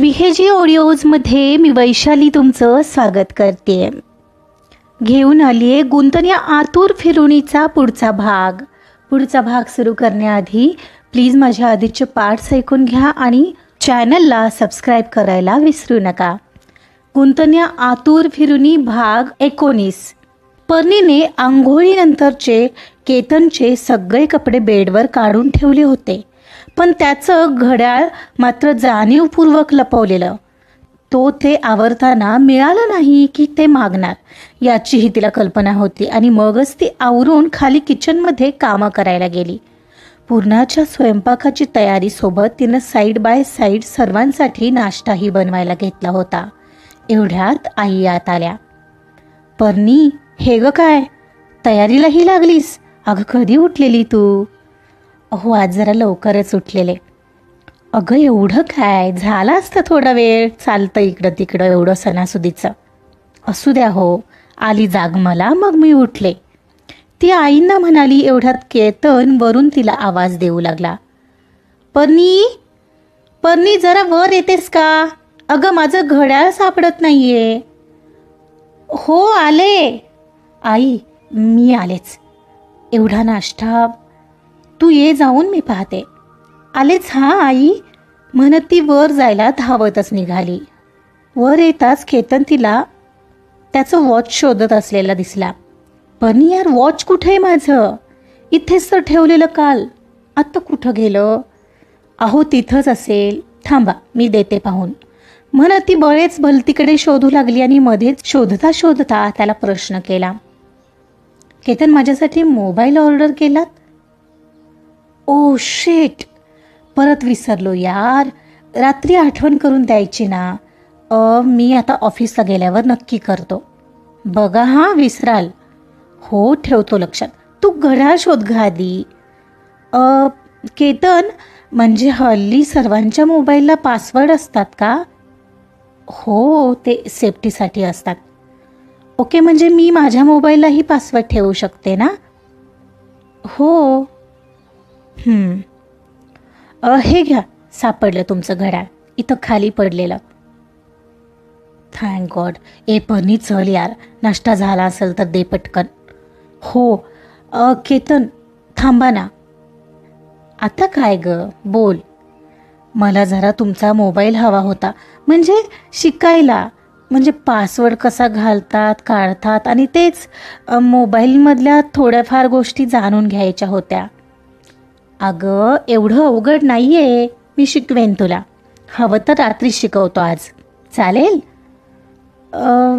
विहेजी ऑडिओजमध्ये मी वैशाली तुमचं स्वागत करते. घेऊन आली आहे गुंतन या आतूर फिरुणीचा पुढचा भाग. पुढचा भाग सुरू करण्याआधी प्लीज माझ्या आधीचे पार्ट्स ऐकून घ्या आणि चॅनलला सबस्क्राईब करायला विसरू नका. गुंतन्या आतूर फिरुनी भाग एकोणीस. पर्णीने आंघोळीनंतरचे केतनचे सगळे कपडे बेडवर काढून ठेवले होते. पण त्याचं घड्याळ मात्र जाणीवपूर्वक लपवलेलं. तो ते आवरताना मिळालं नाही की ते मागणार याचीही तिला कल्पना होती आणि मगच ती आवरून खाली किचनमध्ये कामं करायला गेली. पूर्णाच्या स्वयंपाकाची तयारीसोबत तिनं साईड बाय साईड सर्वांसाठी नाश्ताही बनवायला घेतला होता. एवढ्यात आई आत आल्या. परनी हे गं काय? तयारीलाही लागलीस? अगं कधी उठलेली तू? अहो आज जरा लवकरच उठलेले. अगं एवढं काय? झालं असतं थोडा वेळ. चालतं इकडं तिकडं एवढं सणासुदीचं. असू द्या हो आली जाग मला मग मी उठले. ती आईंना म्हणाली एवढ्यात केतन वरून तिला आवाज देऊ लागला. पर्नी पर्नी जरा वर येतेस का? अगं माझं घड्याळ सापडत नाहीये. हो आले. आई मी आलेच. एवढा नाश्ता तू ये जाऊन मी पाहते. आलेच हा आई. म्हणत ती वर जायला धावतच निघाली. वर येताच केतन तिला त्याचं वॉच शोधत असलेला दिसला. पण यार वॉच कुठे आहे माझं? इथेच तर ठेवलेलं काल. आत्ता कुठं गेलं? अहो तिथंच असेल. थांबा मी देते पाहून. म्हणत ती बळेच भलतीकडे शोधू लागली आणि मध्येच शोधता शोधता त्याला प्रश्न केला. केतन माझ्यासाठी मोबाईल ऑर्डर केलात? ओ शेट परत विसरलो यार. रात्री आठवण करून द्यायची ना. अ मी आता ऑफिसला गेल्यावर नक्की करतो. बघा हां विसराल. हो ठेवतो लक्षात. तू घड्याळ शोध घा आधी. अ केतन म्हणजे हल्ली सर्वांच्या मोबाईलला पासवर्ड असतात का? हो ते सेफ्टीसाठी असतात. ओके म्हणजे मी माझ्या मोबाईललाही पासवर्ड ठेवू शकते ना? हो. अ, हे घ्या सापडलं तुमचं घड्याळ. इथं खाली पडलेलं. थँक गॉड ए पनी चल यार. नाश्ता झाला असेल तर दे पटकन. हो. अ, केतन थांबा ना. आता काय ग? बोल. मला जरा तुमचा मोबाईल हवा होता. म्हणजे शिकायला. म्हणजे पासवर्ड कसा घालतात काढतात आणि तेच मोबाईलमधल्या थोड्याफार गोष्टी जाणून घ्यायच्या होत्या. अगं एवढं अवघड नाही आहे मी शिकवेन तुला. हवं तर रात्री शिकवतो आज. चालेल?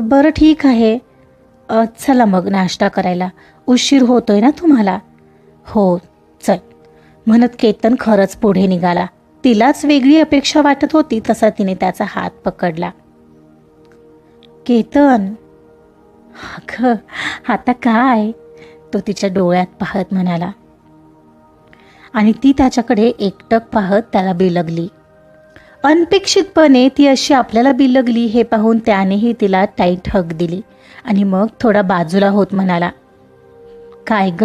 बरं ठीक आहे. चला मग नाश्ता करायला. उशीर होतोय ना तुम्हाला? हो चल. म्हणत केतन खरंच पुढे निघाला. तिलाच वेगळी अपेक्षा वाटत होती तसा तिने त्याचा हात पकडला. केतन? अगं आता काय? तो तिच्या डोळ्यात पाहत म्हणाला. आणि ती त्याच्याकडे एकटक पाहत त्याला बिलगली. अनपेक्षितपणे ती अशी आपल्याला बिलगली हे पाहून त्यानेही तिला टाईट हक दिली आणि मग थोडा बाजूला होत म्हणाला काय ग?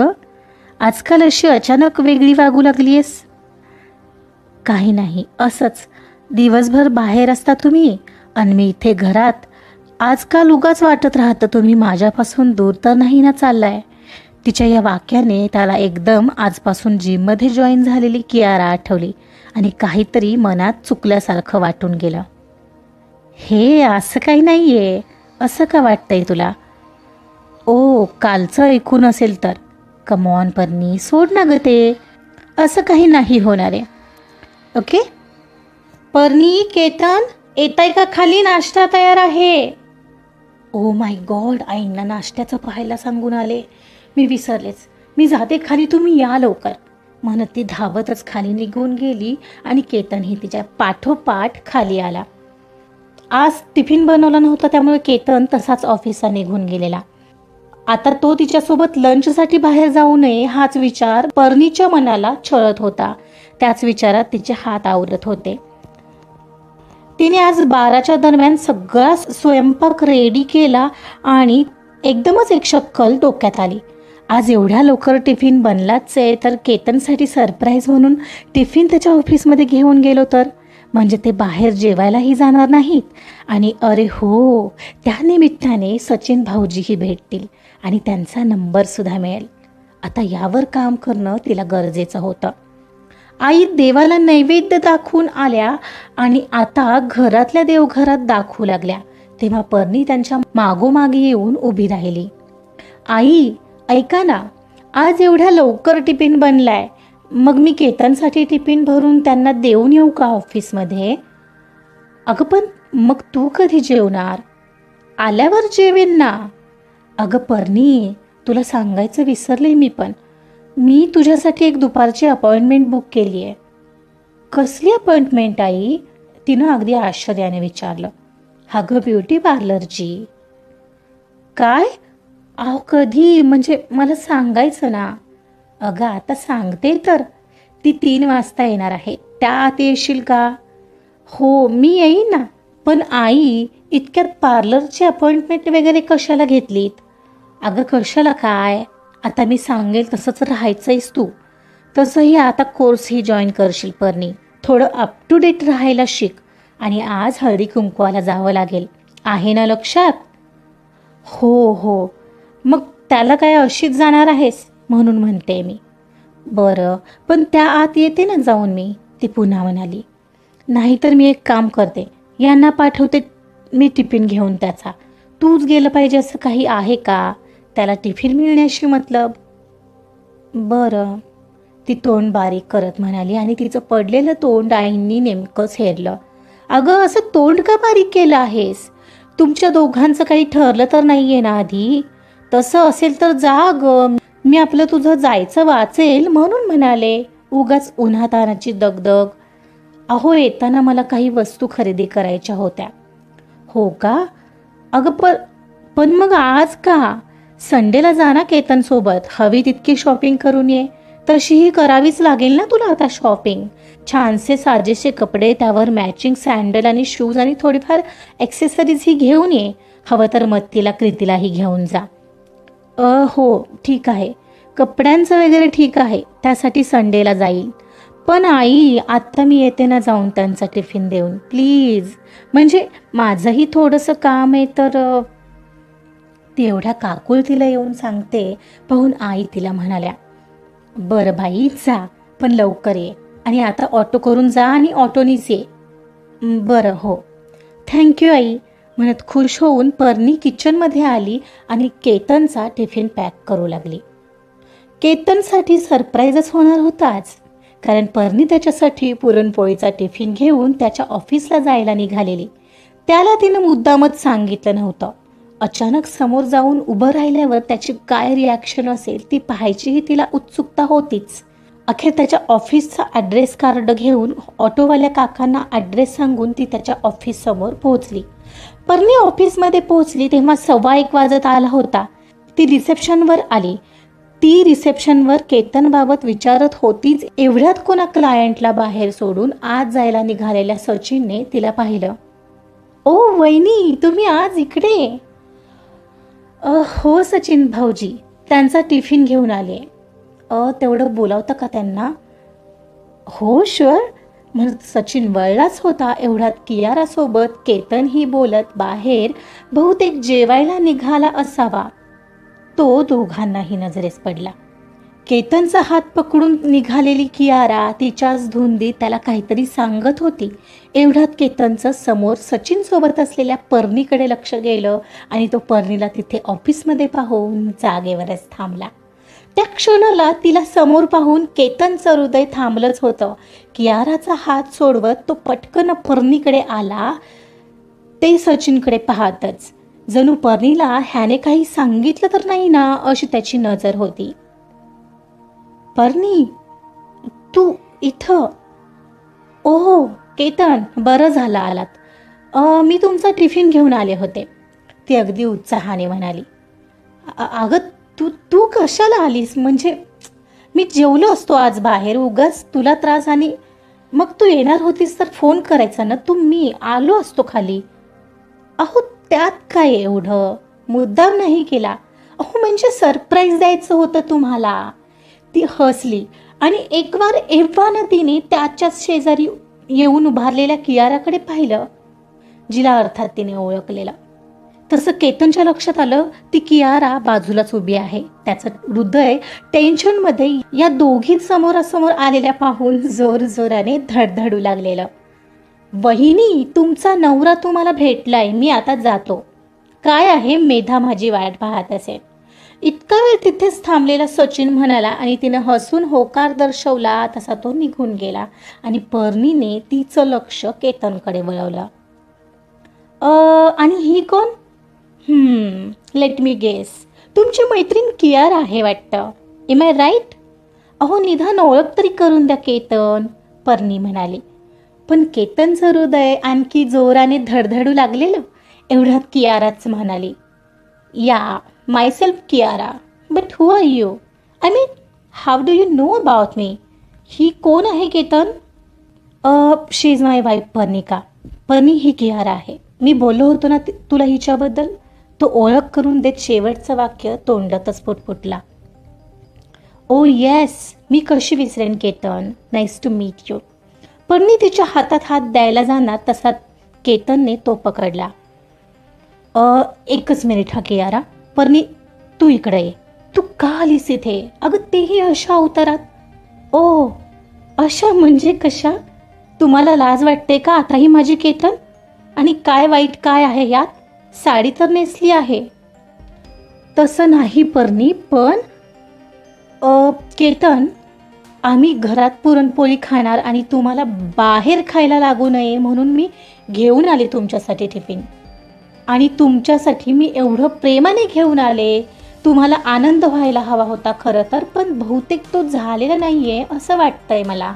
आजकाल अशी अचानक वेगळी वागू लागलीयस? काही नाही असंच. दिवसभर बाहेर असता तुम्ही आणि मी इथे घरात. आजकाल उगाच वाटत राहतं तुम्ही माझ्यापासून दूर तर नाही ना चाललाय. तिच्या या वाक्याने त्याला एकदम आजपासून जिममध्ये जॉईन झालेली कियारा आठवली आणि काहीतरी मनात चुकल्यासारखं वाटून गेलं. हे असं काही नाही आहे असं का वाटतंय तुला? ओ कालचं ऐकून असेल तर. कमॉन परनी सोड ना ग ते. असं काही नाही होणार. आहे ओके? परनी केतन येताय का खाली? नाश्ता तयार आहे. ओ माय गॉड आईंना नाश्त्याचं पाहायला सांगून आले. मी विसरलेच. मी जाते खाली तुम्ही या लवकर. म्हणत ती धावतच खाली निघून गेली आणि केतनही तिच्या पाठोपाठ खाली आला. आज टिफिन बनवला नव्हता त्यामुळे केतन तसाच ऑफिसला निघून गेलेला. आता तो तिच्यासोबत लंचसाठी बाहेर जाऊ नये हाच विचार पर्णीच्या मनाला छळत होता. त्याच विचारात तिचे हात आवरत होते. तिने आज बाराच्या दरम्यान सगळा स्वयंपाक रेडी केला आणि एकदमच एक शक्कल डोक्यात आली. आज एवढ्या लवकर टिफिन बनलाच आहे तर केतनसाठी सरप्राईज म्हणून टिफिन त्याच्या ऑफिसमध्ये घेऊन गेलो तर? म्हणजे ते बाहेर जेवायलाही जाणार नाहीत. आणि अरे हो त्या निमित्ताने सचिन भाऊजीही भेटतील आणि त्यांचा नंबरसुद्धा मिळेल. आता यावर काम करणं तिला गरजेचं होतं. आई देवाला नैवेद्य दाखवून आल्या आणि आता घरातल्या देवघरात दाखवू लागल्या. तेव्हा परनी त्यांच्या मागोमागे येऊन उभी राहिली. आई ऐका ना आज एवढ्या लवकर टिफिन बनलाय. मग मी केतनसाठी टिफिन भरून त्यांना देऊन येऊ का ऑफिसमध्ये? अगं पण मग तू कधी जेवणार? आल्यावर जेवेन ना. अगं परनी तुला सांगायचं विसरले मी पण. मी तुझ्यासाठी एक दुपारची अपॉइंटमेंट बुक केली आहे कसली अपॉइंटमेंट आई? तिनं अगदी आश्चर्याने विचारलं. हा गं ब्युटी पार्लरची. काय? अहो कधी? म्हणजे मला सांगायचं ना. अगं आता सांगते तर. ती तीन वाजता येणार आहे. त्या आत येशील का? हो मी येईन ना. पण आई इतक्यात पार्लरची अपॉइंटमेंट वगैरे कशाला घेतलीत? अगं कशाला काय? आता मी सांगेल तसंच राहायचंयस तू. तसंही आता कोर्सही जॉईन करशील परनी थोडं अप टू डेट राहायला शिक. आणि आज हळदी कुंकवाला जावं लागेल. आहे ना लक्षात? हो हो. मग त्याला काय अशीच जाणार आहेस? म्हणून म्हणते मी. बरं पण त्या आत येते ना जाऊन मी ती पुन्हा म्हणाली. नाहीतर मी एक काम करते यांना पाठवते मी टिफिन घेऊन त्याचा. तूच गेलं पाहिजे असं काही आहे का? त्याला टिफिन मिळण्याशी मतलब? बरं ती तोंड बारीक करत म्हणाली आणि तिचं पडलेलं तोंड आईंनी नेमकंच हेरलं अगं असं तोंड का बारीक केलं आहेस? तुमच्या दोघांचं काही ठरलं तर नाही आहे ना आधी? तसं असेल तर जा ग. मी आपलं तुझं जायचं वाचेल म्हणून म्हणाले. उगाच उन्हातानाची दगदग. अहो येताना मला काही वस्तू खरेदी करायच्या होत्या. हो का? अगं पण पण मग आज का? संडेला जा ना केतनसोबत. हवी तितकी शॉपिंग करून ये. तशीही करावीच लागेल ना तुला आता शॉपिंग? छानसे साजेसे कपडे त्यावर मॅचिंग सँडल आणि शूज आणि थोडीफार ॲक्सेसरीजही घेऊन ये. हवं तर मत्तीला कृतीलाही घेऊन जा. अ हो ठीक आहे. कपड्यांचं वगैरे ठीक आहे त्यासाठी संडेला जाईल. पण आई आत्ता मी येते ना जाऊन त्यांचा टिफिन देऊन प्लीज. म्हणजे माझंही थोडंसं काम आहे तर तेवढ्या ती एवढ्या तिला येऊन सांगते. पाहून आई तिला म्हणाल्या बरं बाई जा पण लवकर ये. आणि आता ऑटो करून जा आणि ऑटोनीच ये. बरं हो. थँक्यू आई. म्हणत खुश होऊन परनी किचनमध्ये आली आणि केतनचा टिफिन पॅक करू लागली. केतनसाठी सरप्राईजच होणार होताच कारण परनी त्याच्यासाठी पुरणपोळीचा टिफिन घेऊन त्याच्या ऑफिसला जायला निघालेली. त्याला तिनं मुद्दामच सांगितलं नव्हतं. अचानक समोर जाऊन उभं राहिल्यावर त्याची काय रिॲक्शन असेल ती पाहायचीही तिला उत्सुकता होतीच. अखेर त्याच्या ऑफिसचा ॲड्रेस कार्ड घेऊन ऑटोवाल्या काकांना ॲड्रेस सांगून ती त्याच्या ऑफिससमोर पोहोचली. परनी ऑफिसमध्ये पोहोचली तेव्हा सव्वा एक वाजत आला होता. ती रिसेप्शनवर आली. ती रिसेप्शनवर केतनबाबत विचारत होतीच एवढ्यात कोणा क्लायंटला बाहेर सोडून आज जायला निघालेल्या सचिनने तिला पाहिलं? ओ वहिनी तुम्ही आज इकडे अ, हो सचिन भाऊजी त्यांचा टिफिन घेऊन आले. अ तेवढं बोलावतं का त्यांना? हो शुअर म्हणत सचिन वळलाच होता. एवढ्यात कियारासोबत केतनही बोलत बाहेर बहुतेक जेवायला निघाला असावा. तो दोघांनाही नजरेस पडला. केतनचा हात पकडून निघालेली कियारा तिच्याच धुंदीत त्याला काहीतरी सांगत होती. एवढ्यात केतनचं समोर सचिन सोबत असलेल्या पर्णीकडे लक्ष गेलं आणि तो पर्णीला तिथे ऑफिसमध्ये पाहून जागेवरच थांबला. त्या क्षणाला तिला समोर पाहून केतनचं हृदय थांबलंच होतं. कियाराचा हात सोडवत तो पटकन पर्णीकडे आला. ते सचिनकडे पाहतच. जणू पर्णीला ह्याने काही सांगितलं तर नाही ना अशी त्याची नजर होती. पर्णी तू इथं? ओहो केतन बरं झालं आलात. मी तुमचा टिफिन घेऊन आले होते. ती अगदी उत्साहाने म्हणाली. अगं तू तू कशाला आलीस? म्हणजे मी जेवलो असतो आज बाहेर. उगाच तुला त्रास आणि मग तू येणार होतीस तर फोन करायचा ना? तू मी आलो असतो खाली. अहो त्यात काय एवढं? मुद्दाम नाही केला. अहो म्हणजे सरप्राईज द्यायचं होतं तुम्हाला. ती हसली आणि एक वार एव्हाना तिने त्याच्याच शेजारी येऊन उभारलेल्या कियाराकडे पाहिलं जिला अर्थात तिने ओळखलेलं. तसं केतनच्या लक्षात आलं ती कियारा बाजूलाच उभी आहे. त्याचं हृदय टेन्शनमध्ये या दोघी समोरासमोर आलेल्या पाहून जोर जोराने धडधडू लागलेलं. वहिनी तुमचा नवरा तुम्हाला भेटलाय मी आता जातो. काय आहे मेधा माझी वाट पाहत असेल. इतका वेळ तिथेच थांबलेला सचिन म्हणाला आणि तिनं हसून होकार दर्शवला तसा तो निघून गेला आणि पर्णीने तिचं लक्ष केतनकडे वळवलं. आणि ही कोण? लेट मी गेस तुमची मैत्रीण कियार आहे वाटतं. एम आय राईट अहो निधान ओळख तरी करून द्या केतन. पर्णी म्हणाली. पण केतनचं हृदय आणखी जोराने धडधडू लागलेलं? एवढ्यात कियाराच म्हणाली. Yeah myself Kiara. But who are you I mean how do you know about me ही कोण आहे Ketan? She is my wife Parnika Parni he Kiara आहे. मी बोललो होतो ना तुला हिच्याबद्दल? तो ओळख करून देत शेवटचं वाक्य तोंडातच फुटफुटला ओ येस मी कशी विसरेन Ketan? Nice to meet you पण मी तिच्या हातात हात द्यायला जाणार तसा केतनने तो पकडला. अ, एकच मिनिट हा कियारा. परनी तू इकडे ये. तू का आलीस इथे? अगं तेही अशा अवतारात. ओ अशा म्हणजे कशा? तुम्हाला लाज वाटते का आताही माझी केतन? आणि काय वाईट काय आहे यात? साडी तर नेसली आहे. तसं नाही पर्णी पण केतन आम्ही घरात पुरणपोळी खाणार आणि तुम्हाला बाहेर खायला लागू नये म्हणून मी घेऊन आले तुमच्यासाठी टिफिन. आणि तुमच्यासाठी मी एवढं प्रेमाने घेऊन आले. तुम्हाला आनंद व्हायला हवा होता खरं तर पण बहुतेक तो झालेला नाही आहे असं वाटतंय मला.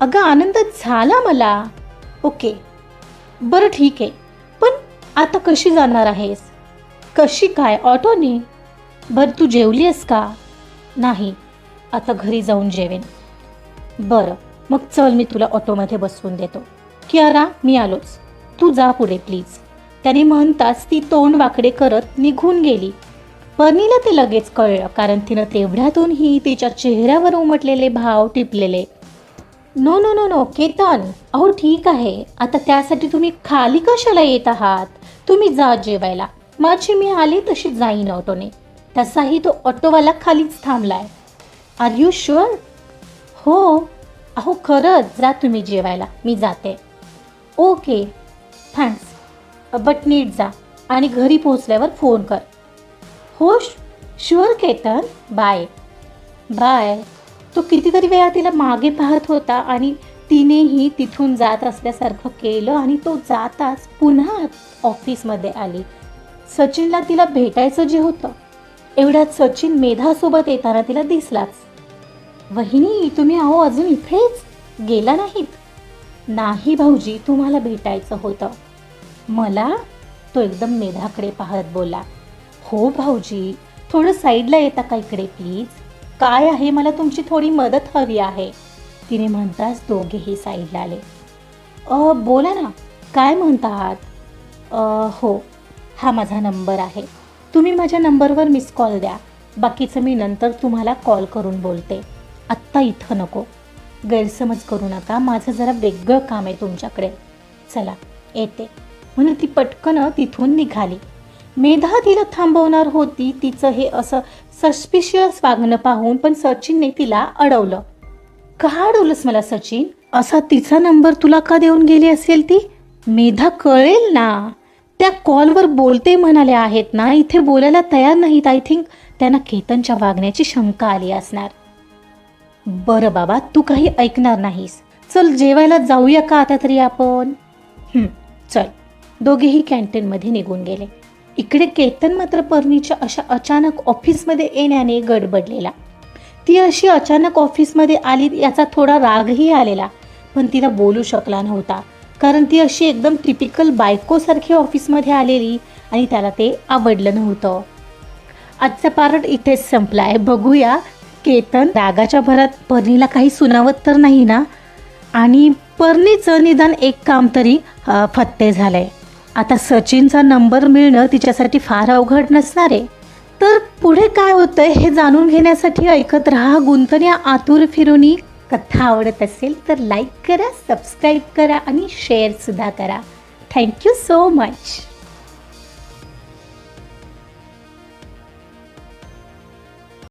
अगं आनंद झाला मला. ओके. बरं ठीक आहे. आता कशी जाणार आहेस? कशी काय? ऑटोने? बरं तू जेवली आहेस का? नाही. आता घरी जाऊन जेवेन. बरं मग चल मी तुला ऑटोमध्ये बसवून देतो. कियारा मी आलोच. तू जा पुढे प्लीज. त्याने म्हणताच ती तोंड वाकडे करत निघून गेली. पर्णीला ते लगेच कळलं कारण तिनं तेवढ्यातूनही तिच्या चेहऱ्यावर उमटलेले भाव टिपलेले. No no no no Ketan. अहो ठीक आहे. आता त्यासाठी तुम्ही खाली कशाला येत आहात? तुम्ही जा जेवायला. माझी मी आली तशी जाईन ऑटोने. तसाही तो ऑटोवाला खालीच थांबलाय. आर यू शुअर हो. अहो खरंच जा तुम्ही जेवायला. मी जाते. ओके थँक्स बट नीट जा आणि घरी पोहोचल्यावर फोन कर. हो शुअर केतन. बाय बाय तो कितीतरी वेळा तिला मागे पाहत होता आणि तिनेही तिथून जात असल्यासारखं केलं आणि तो जाताच पुन्हा ऑफिसमध्ये आली. सचिनला तिला भेटायचं जे होतं एवढ्यात सचिन मेधासोबत येताना तिला दिसलाच. वहिनी तुम्ही अहो अजून इथेच? गेला नाहीत? नाही भाऊजी तुम्हाला भेटायचं होतं. मला? तो एकदम मेधाकडे पाहत बोला हो भाऊजी थोडं साईडला येता का इकडे प्लीज? काय आहे? मला तुमची थोडी मदत हवी आहे. तिने म्हणताच दोघेही साईडला आले. अ बोला ना काय म्हणता आहात हो हा माझा नंबर आहे. तुम्ही माझ्या नंबरवर मिस कॉल द्या. बाकीचं मी नंतर तुम्हाला कॉल करून बोलते. आत्ता इथं नको. गैरसमज करू नका. माझं जरा वेगळं काम आहे तुमच्याकडे. चला येते. म्हणून ती पटकन तिथून निघाली. मेधा तिला थांबवणार होती. तिचं हे असं सस्पिशियस वागणं पाहून पण सचिनने तिला अडवलं. का अडवलंस मला सचिन. असा तिचा नंबर तुला का देऊन गेली असेल ती? मेधा कळेल ना. त्या कॉलवर बोलते म्हणाले आहेत ना इथे बोलायला तयार नाहीत. आय थिंक त्यांना केतनच्या वागण्याची शंका आली असणार. बरं बाबा तू काही ऐकणार नाहीस. चल जेवायला जाऊया का आता तरी आपण? चल. दोघेही कॅन्टीनमध्ये निघून गेले. इकडे केतन मात्र पर्णीच्या अशा अचानक ऑफिसमध्ये येण्याने गडबडलेला. ती अशी अचानक ऑफिसमध्ये आली याचा थोडा रागही आलेला पण तिला बोलू शकला नव्हता. कारण ती अशी एकदम टिपिकल बायकोसारखी ऑफिसमध्ये आलेली आणि त्याला ते आवडलं नव्हतं. आजचा पार्ट इथेच संपला आहे बघूया केतन रागाच्या भरात पर्णीला काही सुनावत तर नाही ना? आणि पर्णीचं निदान एक काम तरी फत्ते फत्ते झालंय. आता सचिनचा नंबर मिळणं तिच्यासाठी फार अवघड नसणार आहे. तर पुढे काय होतंय हे जाणून घेण्यासाठी ऐकत राहा गुंतण्या आतुर फिरुनी. कथा आवडत असेल तर लाईक करा सबस्क्राईब करा आणि शेअरसुद्धा करा. Thank you so much